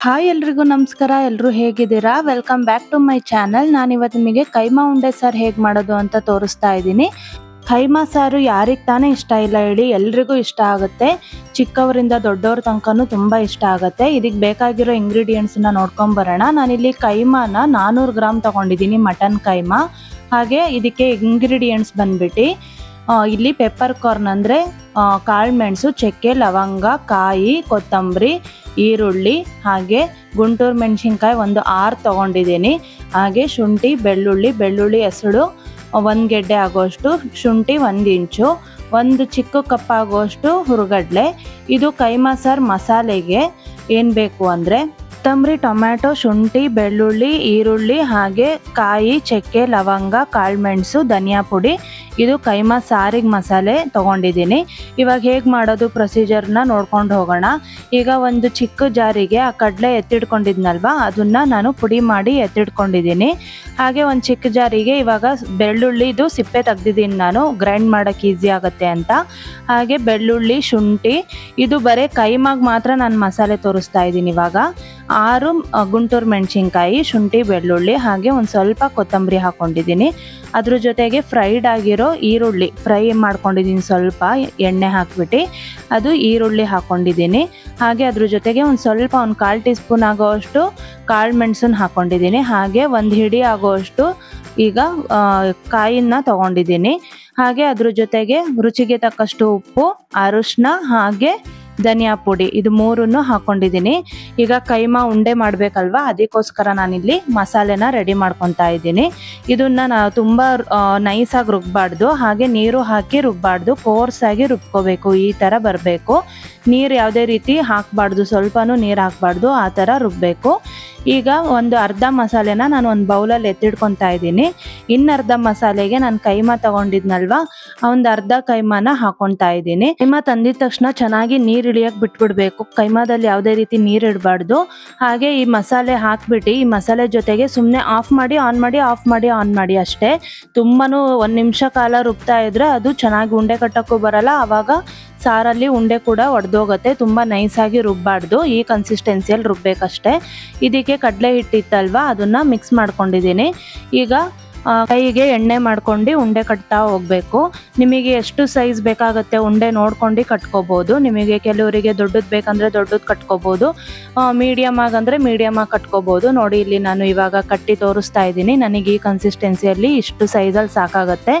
Hi ಎಲ್ರಿಗೂ ನಮಸ್ಕಾರ ಎಲ್ಲರೂ ಹೇಗಿದ್ದೀರಾ? Welcome back to my channel ನಾನಿವತ್ತು ನಿಮಗೆ ಕೈಮಾ ಉಂಡೆ ಸಾರು ಹೇಗೆ ಮಾಡೋದು ಅಂತ ತೋರಿಸ್ತಾ ಇದ್ದೀನಿ. ಕೈಮಾ ಸಾರು ಯಾರಿಗೆ ತಾನೇ ಇಷ್ಟ ಇಲ್ಲ ಹೇಳಿ ಎಲ್ರಿಗೂ ಇಷ್ಟ ಆಗುತ್ತೆ. ಚಿಕ್ಕವರಿಂದ ದೊಡ್ಡವ್ರ ತನಕನೂ ತುಂಬ ಇಷ್ಟ ಆಗುತ್ತೆ. ಇದಕ್ಕೆ ಬೇಕಾಗಿರೋ ಇಂಗ್ರೀಡಿಯೆಂಟ್ಸನ್ನ ನೋಡ್ಕೊಂಬರೋಣ ನಾನಿಲ್ಲಿ ಕೈಮಾನ ನಾನ್ನೂರು ಗ್ರಾಮ್ ತೊಗೊಂಡಿದ್ದೀನಿ ಮಟನ್ ಕೈಮಾ. ಹಾಗೆ ಇದಕ್ಕೆ ಇಂಗ್ರೀಡಿಯೆಂಟ್ಸ್ ಬಂದ್ಬಿಟ್ಟು ಇಲ್ಲಿ ಪೆಪ್ಪರ್ ಕಾರ್ನ್ ಅಂದರೆ ಕಾಳುಮೆಣಸು ಚಕ್ಕೆ, ಲವಂಗ, ಕಾಯಿ, ಕೊತ್ತಂಬರಿ ಈರುಳ್ಳಿ ಹಾಗೆ ಗುಂಟೂರು ಮೆಣಸಿನ್ಕಾಯಿ ಒಂದು ಆರು ತೊಗೊಂಡಿದ್ದೀನಿ. ಹಾಗೆ ಶುಂಠಿ, ಬೆಳ್ಳುಳ್ಳಿ ಬೆಳ್ಳುಳ್ಳಿ ಹೆಸಳು ಒಂದು ಗೆಡ್ಡೆ ಆಗೋಷ್ಟು, ಶುಂಠಿ ಒಂದು ಇಂಚು, ಒಂದು ಚಿಕ್ಕ ಕಪ್ ಆಗೋಷ್ಟು ಹುರುಗಡ್ಲೆ. ಇದು ಕೈಮಾ ಸಾರ್ ಮಸಾಲೆಗೆ ಏನು ಬೇಕು ಅಂದರೆ ಕೊತ್ತಂಬರಿ, ಟೊಮ್ಯಾಟೊ, ಶುಂಠಿ, ಬೆಳ್ಳುಳ್ಳಿ, ಈರುಳ್ಳಿ ಹಾಗೆ ಕಾಯಿ, ಚಕ್ಕೆ, ಲವಂಗ, ಕಾಳುಮೆಣಸು, ಧನಿಯಾ ಪುಡಿ. ಇದು ಕೈಮಾ ಸಾರಿಗೆ ಮಸಾಲೆ ತೊಗೊಂಡಿದ್ದೀನಿ. ಇವಾಗ ಹೇಗೆ ಮಾಡೋದು ಪ್ರೊಸೀಜರ್ನ ನೋಡ್ಕೊಂಡು ಹೋಗೋಣ. ಈಗ ಒಂದು ಚಿಕ್ಕ ಜಾರಿಗೆ ಆ ಕಡಲೆ ಎತ್ತಿಟ್ಕೊಂಡಿದ್ನಲ್ವ? ಅದನ್ನ ನಾನು ಪುಡಿ ಮಾಡಿ ಎತ್ತಿಟ್ಕೊಂಡಿದ್ದೀನಿ. ಹಾಗೆ ಒಂದು ಚಿಕ್ಕ ಜಾರಿಗೆ ಇವಾಗ ಬೆಳ್ಳುಳ್ಳಿದು ಸಿಪ್ಪೆ ತೆಗ್ದಿದ್ದೀನಿ ನಾನು. ಗ್ರೈಂಡ್ ಮಾಡೋಕ್ಕೆ ಈಸಿ ಆಗುತ್ತೆ ಅಂತ. ಹಾಗೆ ಬೆಳ್ಳುಳ್ಳಿ, ಶುಂಠಿ. ಇದು ಬರೀ ಕೈಮಾಗ ಮಾತ್ರ ನಾನು ಮಸಾಲೆ ತೋರಿಸ್ತಾ ಇದ್ದೀನಿ ಇವಾಗ. ಆರು ಗುಂಟೂರು ಮೆಣಸಿನ್ಕಾಯಿ, ಶುಂಠಿ, ಬೆಳ್ಳುಳ್ಳಿ ಹಾಗೆ ಒಂದು ಸ್ವಲ್ಪ ಕೊತ್ತಂಬರಿ ಹಾಕ್ಕೊಂಡಿದ್ದೀನಿ ಅದ್ರ ಜೊತೆಗೆ ಫ್ರೈಡ್ ಆಗಿರೋ ಈರುಳ್ಳಿ ಫ್ರೈ ಮಾಡ್ಕೊಂಡಿದ್ದೀನಿ ಸ್ವಲ್ಪ, ಎಣ್ಣೆ ಹಾಕ್ಬಿಟ್ಟು ಅದು ಈರುಳ್ಳಿ ಹಾಕ್ಕೊಂಡಿದ್ದೀನಿ ಹಾಗೆ ಅದ್ರ ಜೊತೆಗೆ ಒಂದು ಸ್ವಲ್ಪ, ಒಂದು ಕಾಲು ಟೀ ಸ್ಪೂನ್ ಆಗೋವಷ್ಟು ಕಾಳು ಮೆಣಸನ್ನು ಹಾಕ್ಕೊಂಡಿದ್ದೀನಿ ಹಾಗೆ ಒಂದು ಹಿಡಿ ಆಗೋವಷ್ಟು ಈಗ ಕಾಯಿನ ತೊಗೊಂಡಿದ್ದೀನಿ. ಹಾಗೆ ಅದ್ರ ಜೊತೆಗೆ ರುಚಿಗೆ ತಕ್ಕಷ್ಟು ಉಪ್ಪು, ಅರಶಿನ ಹಾಗೆ ಧನಿಯಾ ಪುಡಿ ಇದು ಮೂರನ್ನು ಹಾಕೊಂಡಿದ್ದೀನಿ. ಈಗ ಕೈಮಾ ಉಂಡೆ ಮಾಡಬೇಕಲ್ವಾ? ಅದಕ್ಕೋಸ್ಕರ ನಾನಿಲ್ಲಿ ಮಸಾಲೆನ ರೆಡಿ ಮಾಡ್ಕೊತಾ ಇದ್ದೀನಿ. ಇದನ್ನ ನಾ ತುಂಬ ನೈಸಾಗಿ ರುಬ್ಬಾರ್ದು. ಹಾಗೆ ನೀರು ಹಾಕಿ ರುಬ್ಬಾರ್ದು. ಕೋರ್ಸಾಗಿ ರುಬ್ಕೋಬೇಕು. ಈ ಥರ ಬರಬೇಕು. ನೀರು ಯಾವುದೇ ರೀತಿ ಹಾಕಬಾರ್ದು. ಸ್ವಲ್ಪನೂ ನೀರು ಹಾಕಬಾರ್ದು. ಆ ಥರ ರುಬ್ಬಬೇಕು ಈಗ ಒಂದು ಅರ್ಧ ಮಸಾಲೆನ ನಾನು ಒಂದು ಬೌಲಲ್ಲಿ ಎತ್ತಿಡ್ಕೊತಾ ಇದ್ದೀನಿ. ಇನ್ನು ಅರ್ಧ ಮಸಾಲೆಗೆ ನಾನು ಕೈಮಾ ತಗೊಂಡಿದ್ನಲ್ವಾ? ಒಂದು ಅರ್ಧ ಕೈಮಾನ ಹಾಕೊತಾ ಇದ್ದೀನಿ. ಕೈಮಾ ತಂದಿದ ತಕ್ಷಣ ಚೆನ್ನಾಗಿ ನೀರು ಇಳಿಯಕ್ಕೆ ಬಿಟ್ಬಿಡ್ಬೇಕು. ಕೈಮಾದಲ್ಲಿ ಯಾವುದೇ ರೀತಿ ನೀರು ಇಡಬಾರ್ದು. ಹಾಗೆ ಈ ಮಸಾಲೆ ಹಾಕ್ಬಿಟ್ಟು ಈ ಮಸಾಲೆ ಜೊತೆಗೆ ಸುಮ್ಮನೆ ಆಫ್ ಮಾಡಿ, ಆನ್ ಮಾಡಿ, ಆಫ್ ಮಾಡಿ, ಆನ್ ಮಾಡಿ ಅಷ್ಟೇ. ತುಂಬಾನು ಒಂದು ನಿಮಿಷ ಕಾಲ ರುಬ್ತಾ ಇದ್ರೆ ಅದು ಚೆನ್ನಾಗಿ ಉಂಡೆ ಕಟ್ಟೋಕ್ಕೂ ಬರಲ್ಲ. ಆವಾಗ ಸಾರಲ್ಲಿ ಉಂಡೆ ಕೂಡ ಒಡೆದೋಗತ್ತೆ, ತುಂಬ ನೈಸಾಗಿ ರುಬ್ಬಾರ್ದು ಈ ಕನ್ಸಿಸ್ಟೆನ್ಸಿಯಲ್ಲಿ ರುಬ್ಬೇಕಷ್ಟೇ. ಇದಕ್ಕೆ ಕಡಲೆ ಹಿಟ್ಟಿತ್ತಲ್ವ, ಅದನ್ನು ಮಿಕ್ಸ್ ಮಾಡ್ಕೊಂಡಿದ್ದೀನಿ. ಈಗ ಕೈಗೆ ಎಣ್ಣೆ ಮಾಡ್ಕೊಂಡು ಉಂಡೆ ಕಟ್ತಾ ಹೋಗಬೇಕು. ನಿಮಗೆ ಎಷ್ಟು ಸೈಜ್ ಬೇಕಾಗುತ್ತೆ ಉಂಡೆ ನೋಡ್ಕೊಂಡು ಕಟ್ಕೋಬೋದು. ನಿಮಗೆ ಕೆಲವರಿಗೆ ದೊಡ್ಡದು ಬೇಕಂದ್ರೆ ದೊಡ್ಡದು ಕಟ್ಕೋಬೋದು. ಮೀಡಿಯಮ್ ಆಗಂದ್ರೆ ಮೀಡಿಯಮ್ ಆಗಿ ಕಟ್ಕೋಬೋದು. ನೋಡಿ, ಇಲ್ಲಿ ನಾನು ಇವಾಗ ಕಟ್ಟಿ ತೋರಿಸ್ತಾ ಇದ್ದೀನಿ. ನನಗೆ ಈ ಕನ್ಸಿಸ್ಟೆನ್ಸಿಯಲ್ಲಿ ಇಷ್ಟು ಸೈಜಲ್ಲಿ ಸಾಕಾಗತ್ತೆ.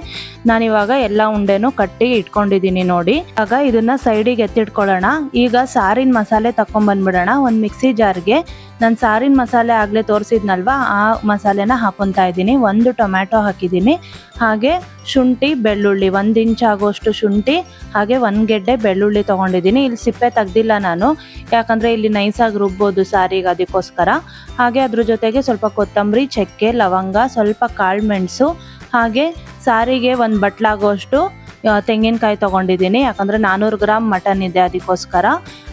ನಾನು ಇವಾಗ ಎಲ್ಲ ಉಂಡೆನೂ ಕಟ್ಟಿ ಇಟ್ಕೊಂಡಿದ್ದೀನಿ ನೋಡಿ. ಆಗ ಇದನ್ನ ಸೈಡಿಗೆ ಎತ್ತಿಟ್ಕೊಳ್ಳೋಣ. ಈಗ ಸಾರಿನ ಮಸಾಲೆ ತಕೊಂಡ್ಬಂದ್ಬಿಡೋಣ ಒಂದು ಮಿಕ್ಸಿ ಜಾರ್ಗೆ ನಾನು ಸಾರಿನ ಮಸಾಲೆ ಆಗಲೇ ತೋರಿಸಿದ್ನಲ್ವಾ? ಆ ಮಸಾಲೆನ ಹಾಕೊತಾ ಇದ್ದೀನಿ. ಒಂದು ಟೊಮ್ಯಾಟೊ ಹಾಕಿದ್ದೀನಿ. ಹಾಗೆ ಶುಂಠಿ, ಬೆಳ್ಳುಳ್ಳಿ, ಒಂದು ಇಂಚ್ ಆಗೋಷ್ಟು ಶುಂಠಿ, ಹಾಗೆ ಒಂದು ಗೆಡ್ಡೆ ಬೆಳ್ಳುಳ್ಳಿ ತೊಗೊಂಡಿದ್ದೀನಿ. ಇಲ್ಲಿ ಸಿಪ್ಪೆ ತೆಗ್ದಿಲ್ಲ ನಾನು. ಯಾಕಂದರೆ ಇಲ್ಲಿ ನೈಸಾಗಿ ರುಬ್ಬೋದು ಸಾರಿಗೆ ಅದಕ್ಕೋಸ್ಕರ. ಹಾಗೆ ಅದ್ರ ಜೊತೆಗೆ ಸ್ವಲ್ಪ ಕೊತ್ತಂಬರಿ, ಚಕ್ಕೆ, ಲವಂಗ, ಸ್ವಲ್ಪ ಕಾಳು ಮೆಣಸು, ಹಾಗೆ ಸಾರಿಗೆ ಒಂದು ಬಟ್ಲಾಗೋಷ್ಟು ತೆಂಗಿನಕಾಯಿ ತೊಗೊಂಡಿದ್ದೀನಿ. ಯಾಕಂದರೆ ನಾನ್ನೂರು ಗ್ರಾಮ್ ಮಟನ್ ಇದೆ ಅದಕ್ಕೋಸ್ಕರ.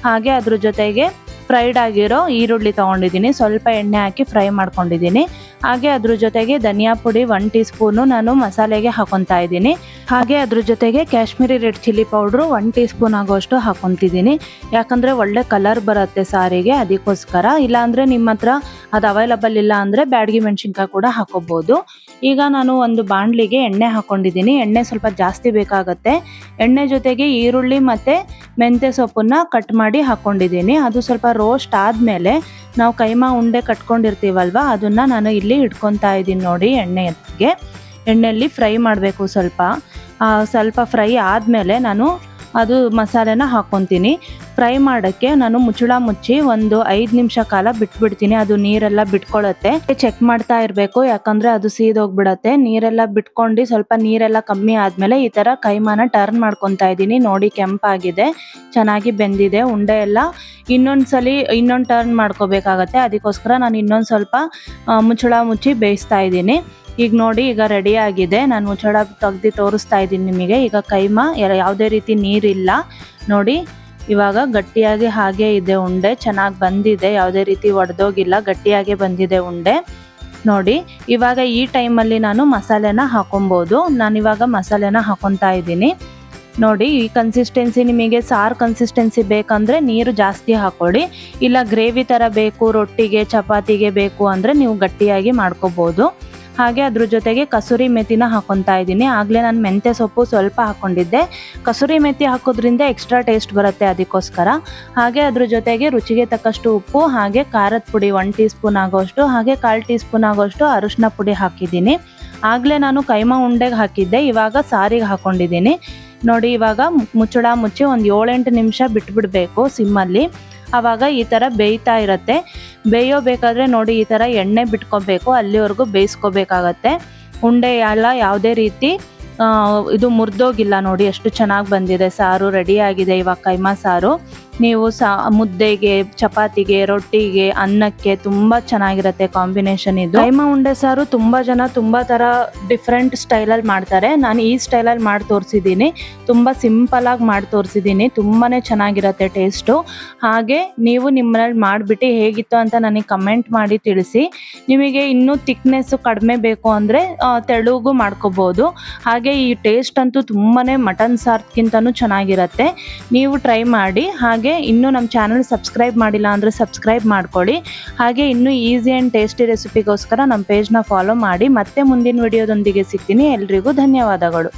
ಹಾಗೆ ಅದ್ರ ಜೊತೆಗೆ ಫ್ರೈಡ್ ಆಗಿರೋ ಈರುಳ್ಳಿ ತೊಗೊಂಡಿದ್ದೀನಿ. ಸ್ವಲ್ಪ ಎಣ್ಣೆ ಹಾಕಿ ಫ್ರೈ ಮಾಡ್ಕೊಂಡಿದ್ದೀನಿ. ಹಾಗೆ ಅದ್ರ ಜೊತೆಗೆ ಧನಿಯಾ ಪುಡಿ ಒನ್ ಟೀ ಸ್ಪೂನು ನಾನು ಮಸಾಲೆಗೆ ಹಾಕೊತಾ ಇದ್ದೀನಿ. ಹಾಗೆ ಅದ್ರ ಜೊತೆಗೆ Kashmiri red chilli powder one teaspoon ಆಗೋಷ್ಟು ಹಾಕೊತಿದ್ದೀನಿ. ಯಾಕಂದರೆ ಒಳ್ಳೆ ಕಲರ್ ಬರುತ್ತೆ ಸಾರಿಗೆ, ಅದಕ್ಕೋಸ್ಕರ. ಇಲ್ಲಾಂದರೆ ನಿಮ್ಮ ಹತ್ರ ಅದು ಅವೈಲಬಲ್ ಇಲ್ಲ ಅಂದರೆ ಬ್ಯಾಡಗಿ ಮೆಣಸಿನ್ಕಾಯಿ ಕೂಡ ಹಾಕೋಬೋದು. ಈಗ ನಾನು ಒಂದು ಬಾಣಲಿಗೆ ಎಣ್ಣೆ ಹಾಕೊಂಡಿದ್ದೀನಿ. ಎಣ್ಣೆ ಸ್ವಲ್ಪ ಜಾಸ್ತಿ ಬೇಕಾಗತ್ತೆ. ಎಣ್ಣೆ ಜೊತೆಗೆ ಈರುಳ್ಳಿ ಮತ್ತು ಮೆಂತ್ಯ ಸೊಪ್ಪನ್ನು ಕಟ್ ಮಾಡಿ ಹಾಕ್ಕೊಂಡಿದ್ದೀನಿ ಅದು ಸ್ವಲ್ಪ ರೋಸ್ಟ್ ಆದಮೇಲೆ ನಾವು ಕೈಮಾ ಉಂಡೆ ಕಟ್ಕೊಂಡಿರ್ತೀವಲ್ವ, ಅದನ್ನು ನಾನು ಇಲ್ಲಿ ಇಟ್ಕೊತಾ ಇದ್ದೀನಿ ನೋಡಿ ಎಣ್ಣೆಗೆ. ಎಣ್ಣೆಯಲ್ಲಿ ಫ್ರೈ ಮಾಡಬೇಕು ಸ್ವಲ್ಪ. ಸ್ವಲ್ಪ ಫ್ರೈ ಆದಮೇಲೆ ನಾನು ಅದು ಮಸಾಲೆನ ಹಾಕ್ಕೊತೀನಿ ಫ್ರೈ ಮಾಡೋಕ್ಕೆ ನಾನು ಮುಚ್ಚಳ ಮುಚ್ಚಿ ಒಂದು ಐದು ನಿಮಿಷ ಕಾಲ ಬಿಟ್ಬಿಡ್ತೀನಿ. ಅದು ನೀರೆಲ್ಲ ಬಿಟ್ಕೊಳ್ಳುತ್ತೆ ಚೆಕ್ ಮಾಡ್ತಾ ಇರಬೇಕು, ಯಾಕಂದರೆ ಅದು ಸೀದೋಗ್ಬಿಡತ್ತೆ. ನೀರೆಲ್ಲ ಬಿಟ್ಕೊಂಡು ಸ್ವಲ್ಪ ನೀರೆಲ್ಲ ಕಮ್ಮಿ ಆದಮೇಲೆ ಈ ಥರ ಕೈಮಾನ ಟರ್ನ್ ಮಾಡ್ಕೊತಾ ಇದ್ದೀನಿ. ನೋಡಿ, ಕೆಂಪಾಗಿದೆ, ಚೆನ್ನಾಗಿ ಬೆಂದಿದೆ, ಉಂಡೆ ಎಲ್ಲ. ಇನ್ನೊಂದು ಸಲ ಇನ್ನೊಂದು ಟರ್ನ್ ಮಾಡ್ಕೋಬೇಕಾಗತ್ತೆ. ಅದಕ್ಕೋಸ್ಕರ ನಾನು ಇನ್ನೊಂದು ಸ್ವಲ್ಪ ಮುಚ್ಚಳ ಮುಚ್ಚಿ ಬೇಯಿಸ್ತಾ ಇದ್ದೀನಿ. ಈಗ ನೋಡಿ, ಈಗ ರೆಡಿ ಆಗಿದೆ. ನಾನು ಮುಚ್ಚಳ ತೆಗ್ದು ತೋರಿಸ್ತಾ ಇದ್ದೀನಿ ನಿಮಗೆ. ಈಗ ಕೈಮ ಯಾವುದೇ ರೀತಿ ನೀರಿಲ್ಲ. ನೋಡಿ, ಇವಾಗ ಗಟ್ಟಿಯಾಗಿ ಹಾಗೆ ಇದೆ ಉಂಡೆ. ಚೆನ್ನಾಗಿ ಬಂದಿದೆ. ಯಾವುದೇ ರೀತಿ ಒಡೆದೋಗಿಲ್ಲ. ಗಟ್ಟಿಯಾಗಿ ಬಂದಿದೆ ಉಂಡೆ. ನೋಡಿ, ಇವಾಗ ಈ ಟೈಮಲ್ಲಿ ನಾನು ಮಸಾಲೆನ ಹಾಕೊಬೋದು. ನಾನು ಇವಾಗ ಮಸಾಲೆನ ಹಾಕೊತಾ ಇದ್ದೀನಿ. ನೋಡಿ, ಈ ಕನ್ಸಿಸ್ಟೆನ್ಸಿ ನಿಮಗೆ ಸಾರು ಕನ್ಸಿಸ್ಟೆನ್ಸಿ ಬೇಕಂದರೆ ನೀರು ಜಾಸ್ತಿ ಹಾಕೊಳ್ಳಿ ಇಲ್ಲ ಗ್ರೇವಿ ಥರ ಬೇಕು, ರೊಟ್ಟಿಗೆ, ಚಪಾತಿಗೆ ಬೇಕು ಅಂದರೆ ನೀವು ಗಟ್ಟಿಯಾಗಿ ಮಾಡ್ಕೋಬೋದು. ಹಾಗೆ ಅದ್ರ ಜೊತೆಗೆ ಕಸೂರಿ ಮೆಥಿನ ಹಾಕೊತಾ ಇದ್ದೀನಿ. ಆಗಲೇ ನಾನು ಮೆಂತ್ಯ ಸೊಪ್ಪು ಸ್ವಲ್ಪ ಹಾಕೊಂಡಿದ್ದೆ. ಕಸೂರಿ ಮೆಥಿ ಹಾಕೋದ್ರಿಂದ ಎಕ್ಸ್ಟ್ರಾ ಟೇಸ್ಟ್ ಬರುತ್ತೆ ಅದಕ್ಕೋಸ್ಕರ. ಹಾಗೆ ಅದ್ರ ಜೊತೆಗೆ ರುಚಿಗೆ ತಕ್ಕಷ್ಟು ಉಪ್ಪು, ಹಾಗೆ ಖಾರದ ಪುಡಿ ಒನ್ ಟೀ ಸ್ಪೂನ್ ಆಗೋಷ್ಟು, ಹಾಗೆ ಕಾಲು ಟೀ ಸ್ಪೂನ್ ಆಗೋಷ್ಟು ಅರಿಶಿನ ಪುಡಿ ಹಾಕಿದ್ದೀನಿ. ಆಗಲೇ ನಾನು ಕೈಮಾ ಉಂಡೆಗೆ ಹಾಕಿದ್ದೆ, ಇವಾಗ ಸಾರಿಗೆ ಹಾಕೊಂಡಿದ್ದೀನಿ. ನೋಡಿ ಇವಾಗ ಮುಚ್ಚಳ ಮುಚ್ಚಿ ಒಂದು ಏಳೆಂಟು ನಿಮಿಷ ಬಿಟ್ಬಿಡಬೇಕು ಸಿಮ್ಮಲ್ಲಿ. ಆವಾಗ ಈ ಥರ ಬೇಯ್ತಾ ಇರುತ್ತೆ. ಬೇಯೋ ಬೇಕಾದರೆ ನೋಡಿ ಈ ಥರ ಎಣ್ಣೆ ಬಿಟ್ಕೋಬೇಕು, ಅಲ್ಲಿವರೆಗೂ ಬೇಯಿಸ್ಕೋಬೇಕಾಗತ್ತೆ. ಉಂಡೆ ಎಲ್ಲ ಯಾವುದೇ ರೀತಿ ಇದು ಮುರಿದೋಗಿಲ್ಲ ನೋಡಿ, ಎಷ್ಟು ಚೆನ್ನಾಗಿ ಬಂದಿದೆ ಸಾರು ರೆಡಿಯಾಗಿದೆ ಇವಾಗ ಕೈಮಾ ಸಾರು. ನೀವು ಸಾ, ಮುದ್ದೆಗೆ, ಚಪಾತಿಗೆ, ರೊಟ್ಟಿಗೆ, ಅನ್ನಕ್ಕೆ ತುಂಬ ಚೆನ್ನಾಗಿರುತ್ತೆ ಕಾಂಬಿನೇಷನ್ ಇದು. ಕೈಮ ಉಂಡೆ ಸಾರು ತುಂಬ ಜನ ತುಂಬ ಥರ ಡಿಫ್ರೆಂಟ್ ಸ್ಟೈಲಲ್ಲಿ ಮಾಡ್ತಾರೆ. ನಾನು ಈ ಸ್ಟೈಲಲ್ಲಿ ಮಾಡಿ ತೋರಿಸಿದ್ದೀನಿ. ತುಂಬ ಸಿಂಪಲಾಗಿ ಮಾಡಿ ತೋರಿಸಿದ್ದೀನಿ. ತುಂಬಾ ಚೆನ್ನಾಗಿರುತ್ತೆ ಟೇಸ್ಟು ಹಾಗೆ ನೀವು ನಿಮ್ಮನೇಲಿ ಮಾಡಿಬಿಟ್ಟು ಹೇಗಿತ್ತು ಅಂತ ನನಗೆ ಕಮೆಂಟ್ ಮಾಡಿ ತಿಳಿಸಿ. ನಿಮಗೆ ಇನ್ನೂ ತಿಕ್ನೆಸ್ಸು ಕಡಿಮೆ ಬೇಕು ಅಂದರೆ ತೆಳುಗು ಮಾಡ್ಕೋಬೋದು. ಹಾಗೆ ಈ ಟೇಸ್ಟ್ ಅಂತೂ ತುಂಬಾ ಮಟನ್ ಸಾರ್ಗಿಂತನೂ ಚೆನ್ನಾಗಿರುತ್ತೆ. ನೀವು ಟ್ರೈ ಮಾಡಿ ಹಾಗೆ ಇನ್ನೂ ನಮ್ಮ ಚಾನಲ್ ಸಬ್ಸ್ಕ್ರೈಬ್ ಮಾಡಿಲ್ಲ ಅಂದರೆ ಸಬ್ಸ್ಕ್ರೈಬ್ ಮಾಡ್ಕೊಳ್ಳಿ. ಹಾಗೆ ಇನ್ನೂ ಈಸಿ ಆ್ಯಂಡ್ ಟೇಸ್ಟಿ ರೆಸಿಪಿಗೋಸ್ಕರ ನಮ್ಮ ಪೇಜ್ನ ಫಾಲೋ ಮಾಡಿ ಮತ್ತೆ ಮುಂದಿನ ವಿಡಿಯೋದೊಂದಿಗೆ ಸಿಗ್ತೀನಿ. ಎಲ್ರಿಗೂ ಧನ್ಯವಾದಗಳು.